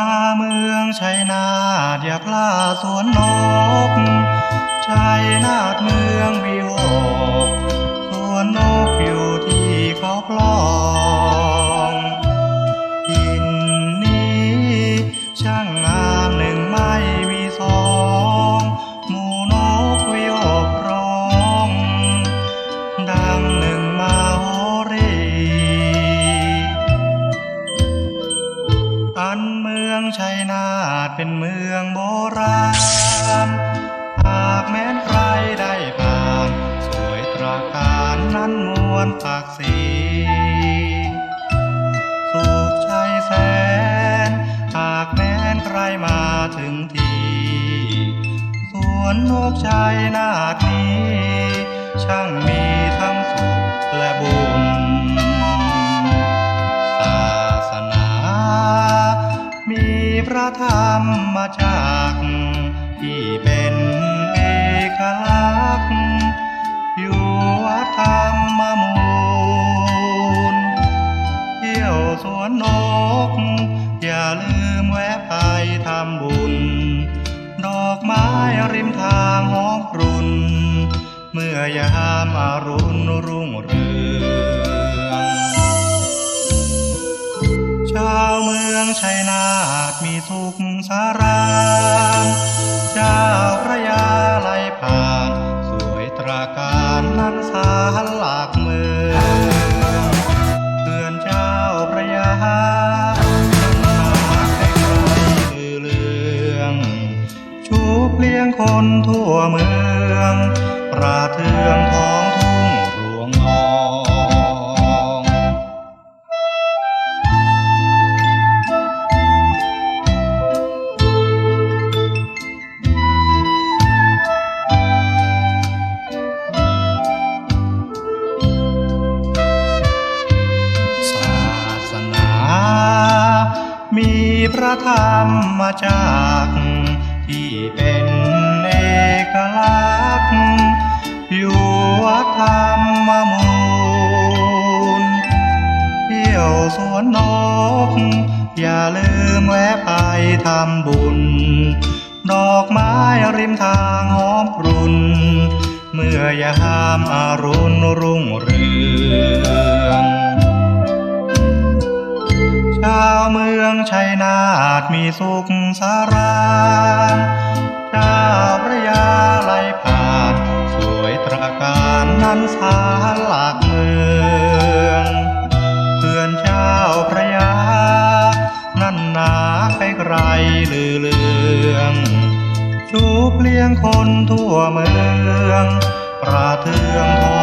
มาเมืองชัยนาทอย่าพลาดสวนนกชัยนาทเมืองวิหกสวนนกอยู่ที่เขาปลองดินนี้ช่างงา ชัยนาทเป็นเมืองโบราณ หากแม้นใครได้ผ่าน สวยตราการนั้นมวลปากสี สุขชัยแสน หากแม้นใครมาถึงทีสวนนกชัยนาทนี้ ช่างมีทั้งสุขและบุญ พระธรรมจักที่เป็นเอกลักษณ์อยู่วัดธรรมมูลเที่ยวสวนนก อย่าลืมแวะไปทำบุญ ดอกไม้ริมทางหอมกรุน เมื่อยามอารุณรุ่งเรือง เมืองชัยนาทมีสุขสารามเจ้าพระยาไหลผ่าน สวยตราการนั้นสารหลักเมืองเพื่อนเจ้าพระยานาใครๆลือเลืองชูเลี้ยงคนทั่วเมือง ประเทืองทอง มีพระธรรมาจักที่เป็นเอกลักษณ์อยู่วัดธรรมมูลเที่ยวสวนนก อย่าลืมแวะไปทำบุญ ดอกไม้ริมทางหอมกรุ่น เมื่อยามอารุณรุ่งเรือง ชาวเมืองชัยนาทมีสุขสารามเจ้าพระยาไหลผ่าน สวยตราการนั้นสารหลักเมืองเพื่อนเจ้าพระยา นั่นนาไปไกลลือเลืองชูเปลี่ยงคนทั่วเมืองประเทืองท้อ